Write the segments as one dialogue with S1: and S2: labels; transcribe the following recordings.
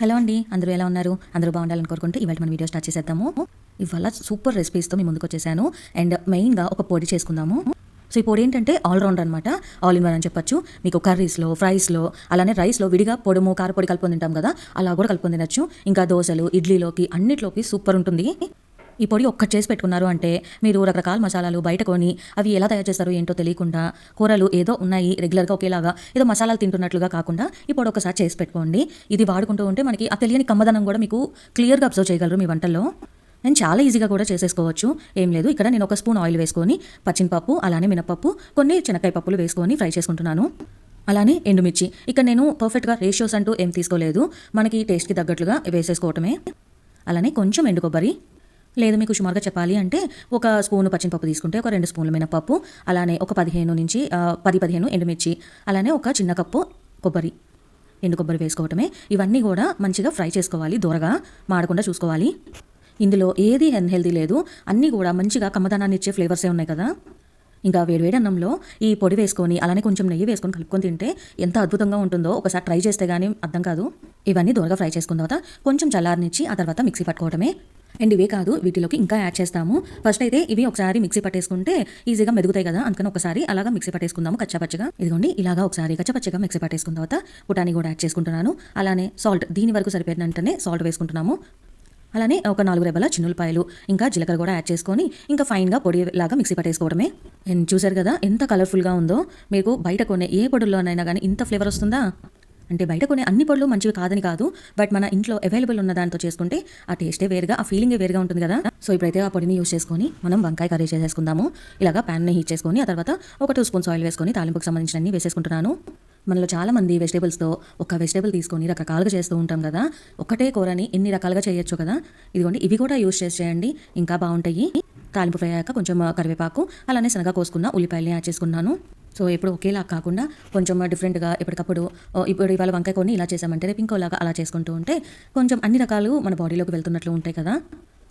S1: Hello అండి అందరూ ఎలా ఉన్నారు? అందరూ బాగుండాలని కోరుకుంటూ ఇవాళ మన వీడియో స్టార్ట్ చేసేద్దాము. ఇవాళ సూపర్ రెసిపీస్తో మీ ముందుకు వచ్చేసాను. అండ్ మెయిన్గా ఒక పొడి చేసుకుందాము. సో ఈ పొడి ఏంటంటే ఆల్రౌండర్ అనమాట ఆల్ ఇన్ వన్ అని చెప్పొచ్చు. మీకు కర్రీస్లో ఫ్రైస్లో అలానే రైస్లో విడిగా పొడుము కారపొడి కలుపుకొని తింటాం కదా అలా కూడా కలుపుకొని తినచ్చు. ఇంకా దోశలు ఇడ్లీలోకి అన్నిట్లోకి సూపర్ ఉంటుంది. ఈ పొడి ఒక్కటి చేసి పెట్టుకున్నారు అంటే మీరు రకరకాల మసాలాలు బయట కొని అవి ఎలా తయారు చేస్తారో ఏంటో తెలియకుండా కూరలు ఏదో ఉన్నాయి రెగ్యులర్గా ఒకేలాగా ఏదో మసాలాలు తింటున్నట్లుగా కాకుండా ఈ పొడి ఒకసారి చేసి పెట్టుకోండి. ఇది వాడుకుంటూ ఉంటే మనకి ఆ తెలియని కమ్మదనం కూడా మీకు క్లియర్గా అబ్జర్వ్ చేయగలరు మీ వంటల్లో. నేను చాలా ఈజీగా కూడా చేసేసుకోవచ్చు. ఏం లేదు ఇక్కడ నేను ఒక స్పూన్ ఆయిల్ వేసుకొని పచ్చిమిపప్పు అలానే మినపప్పు కొన్ని శనక్కాయ పప్పులు వేసుకొని ఫ్రై చేసుకుంటున్నాను. అలానే ఎండుమిర్చి. ఇక్కడ నేను పర్ఫెక్ట్గా రేషియోస్ అంటూ ఏం తీసుకోలేదు. మనకి టేస్ట్కి తగ్గట్లుగా వేసేసుకోవటమే. అలానే కొంచెం ఎండు కొబ్బరి. లేదు మీకు సుమారుగా చెప్పాలి అంటే ఒక స్పూన్ పచ్చిమిపప్పు తీసుకుంటే ఒక రెండు స్పూన్ల మినపప్పు అలానే ఒక పదిహేను నుంచి పది పదిహేను ఎండుమిర్చి అలానే ఒక చిన్న కప్పు కొబ్బరి ఎండు కొబ్బరి వేసుకోవటమే. ఇవన్నీ కూడా మంచిగా ఫ్రై చేసుకోవాలి దూరగా మాడకుండా చూసుకోవాలి. ఇందులో ఏది అన్హెల్దీ లేదు అన్నీ కూడా మంచిగా కమ్మదనాన్ని ఇచ్చే ఫ్లేవర్సే ఉన్నాయి కదా. ఇంకా వేడివేడి అన్నంలో ఈ పొడి వేసుకొని అలానే కొంచెం నెయ్యి వేసుకొని కలుపుకొని తింటే ఎంత అద్భుతంగా ఉంటుందో ఒకసారి ట్రై చేస్తే కానీ అర్థం కాదు. ఇవన్నీ దూరగా ఫ్రై చేసుకున్న తర్వాత కొంచెం చల్లారనిచ్చి ఆ తర్వాత మిక్సీ పట్టుకోవడమే అండ్ ఇవే కాదు వీటిలోకి ఇంకా యాడ్ చేస్తాము. ఫస్ట్ అయితే ఇవి ఒకసారి మిక్సీ పట్టేసుకుంటే ఈజీగా మెదుగుతాయి కదా అందుకని ఒకసారి అలాగా మిక్సీ పట్టేసుకుందాము కచ్చపచ్చగా. ఇదిగోండి ఇలాగా ఒకసారి కచ్చపచ్చగా మిక్సీ పట్టేసుకున్న తర్వాత పుటాని కూడా యాడ్ చేసుకుంటున్నాను. అలానే సాల్ట్ దీని వరకు సరిపోయినంటనే సాల్ట్ వేసుకుంటున్నాము. అలానే ఒక నాలుగు రెబ్బల చిన్నులపాయలు ఇంకా జీలకర్ర కూడా యాడ్ చేసుకొని ఇంకా ఫైన్గా పొడి లాగా మిక్సీ పట్టేసుకోవడమే. అండ్ చూసారు కదా ఎంత కలర్ఫుల్గా ఉందో. మీకు బయట కొనే ఏ పొడుల్లోనైనా కానీ ఇంత ఫ్లేవర్ వస్తుందా? అంటే బయట కొనే అన్ని పొడులు మంచివి కాదని కాదు బట్ మన ఇంట్లో అవైలబుల్ ఉన్న దాంతో చేసుకుంటే ఆ టేస్టే వేరుగా ఆ ఫీలింగే వేరుగా ఉంటుంది కదా. సో ఇప్పుడైతే ఆ పొడిని యూస్ చేసుకొని మనం వంకాయ కర్రీ చేసేసుకుందాము. ఇలాగా ప్యాన్ని హీట్ చేసుకొని ఆ తర్వాత ఒక టూ స్పూన్స్ ఆయిల్ వేసుకొని తాలింపుకి సంబంధించిన అన్ని వేసేసుకుంటున్నాను. మనలో చాలా మంది వెజిటేబుల్స్తో ఒక వెజిటేబుల్ తీసుకొని రకరకాలుగా చేస్తూ ఉంటాం కదా. ఒకటే కూరని ఎన్ని రకాలుగా చేయొచ్చు కదా. ఇదిగోండి ఇవి కూడా యూస్ చేసి చేయండి. ఇంకా బాగుంటాయి. తాలింపు ఫ్రై అయ్యాక కొంచెం కరివేపాకు అలానే శనగ కోసుకున్న ఉల్లిపాయలని యాడ్ చేసుకున్నాను. సో ఎప్పుడు ఒకేలా కాకుండా కొంచెం డిఫరెంట్గా ఎప్పటికప్పుడు ఇప్పుడు ఇవాళ వంకాయ కొన్ని ఇలా చేసామంటే రేపు ఇంకోలాగా అలా చేసుకుంటూ ఉంటే కొంచెం అన్ని రకాలు మన బాడీలోకి వెళ్తున్నట్లు ఉంటాయి కదా.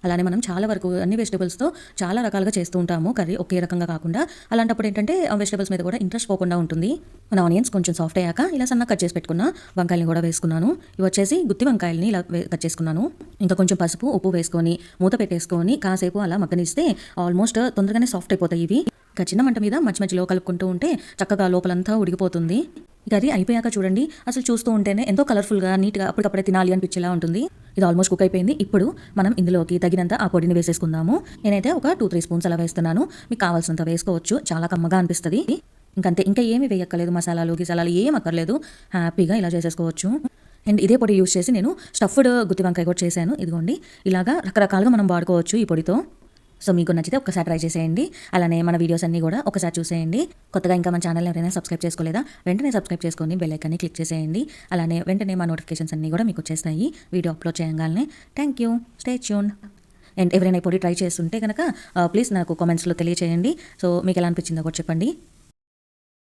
S1: అలానే మనం చాలా వరకు అన్ని వెజిటబుల్స్తో చాలా రకాలుగా చేస్తూ ఉంటాము కర్రీ ఒకే రకంగా కాకుండా. అలాంటప్పుడు ఏంటంటే వెజిటబుల్స్ వెజిటేబుల్స్ మీద కూడా ఇంట్రెస్ట్ పోకుండా ఉంటుంది. మన ఆనియన్స్ కొంచెం సాఫ్ట్ అయ్యాక ఇలా సన్న కట్ చేసి పెట్టుకున్న వంకాయలని కూడా వేసుకున్నాను. ఇవి వచ్చేసి గుత్తి వంకాయలని ఇలా కట్ చేసుకున్నాను. ఇంకా కొంచెం పసుపు ఉప్పు వేసుకొని మూత పెట్టేసుకొని కాసేపు అలా మగ్గనిస్తే ఆల్మోస్ట్ తొందరగానే సాఫ్ట్ అయిపోతాయి ఇవి. ఇంకా చిన్న మంట మీద మధ్య మధ్యలో కలుపుకుంటూ ఉంటే చక్కగా లోపలంతా ఉడికిపోతుంది. ఈ కర్రీ అయిపోయాక చూడండి. అసలు చూస్తూ ఉంటేనే ఎంతో కలర్ఫుల్గా నీట్గా అప్పటికప్పుడే తినాలి అనిపించేలా ఉంటుంది. ఇది ఆల్మోస్ట్ కుక్ అయిపోయింది. ఇప్పుడు మనం ఇందులోకి తగినంత ఆ పొడిని వేసేసుకుందాము. నేనైతే ఒక టూ త్రీ స్పూన్స్ అలా వేస్తున్నాను. మీకు కావాల్సినంత వేసుకోవచ్చు. చాలా కమ్మగా అనిపిస్తుంది. ఇంకంతే. ఇంకా ఏమి వేయక్కర్లేదు. మసాలాలు గిసాలాలు ఏం అక్కర్లేదు. హ్యాపీగా ఇలా చేసేసుకోవచ్చు. అండ్ ఇదే పొడి యూస్ చేసి నేను స్టఫ్డ్ గుత్తి వంకాయ కూడా చేశాను. ఇదిగోండి. ఇలాగా రకరకాలుగా మనం వాడుకోవచ్చు ఈ పొడితో. సో మీకు నచ్చితే ఒకసారి ట్రై చేసేయండి. అలానే మన వీడియోస్ అన్నీ కూడా ఒకసారి చూసేయండి. కొత్తగా ఇంకా మన ఛానల్ ఎవరైనా సబ్స్క్రైబ్ చేసుకోలేదా? వెంటనే సబ్స్క్రైబ్ చేసుకొని బెల్ ఐకాన్ని క్లిక్ చేసేయండి. అలానే వెంటనే మా నోటిఫికేషన్స్ అన్నీ కూడా మీకు వచ్చేస్తాయి వీడియో అప్లోడ్ చేయగానే thank you stay tuned and ఎవరైనా ఇప్పుడు పొడి ట్రై చేస్తుంటే కనుక ప్లీజ్ uh, నాకు కామెంట్స్లో తెలియచేయండి. సో మీకు ఎలా అనిపించిందో కూడా చెప్పండి.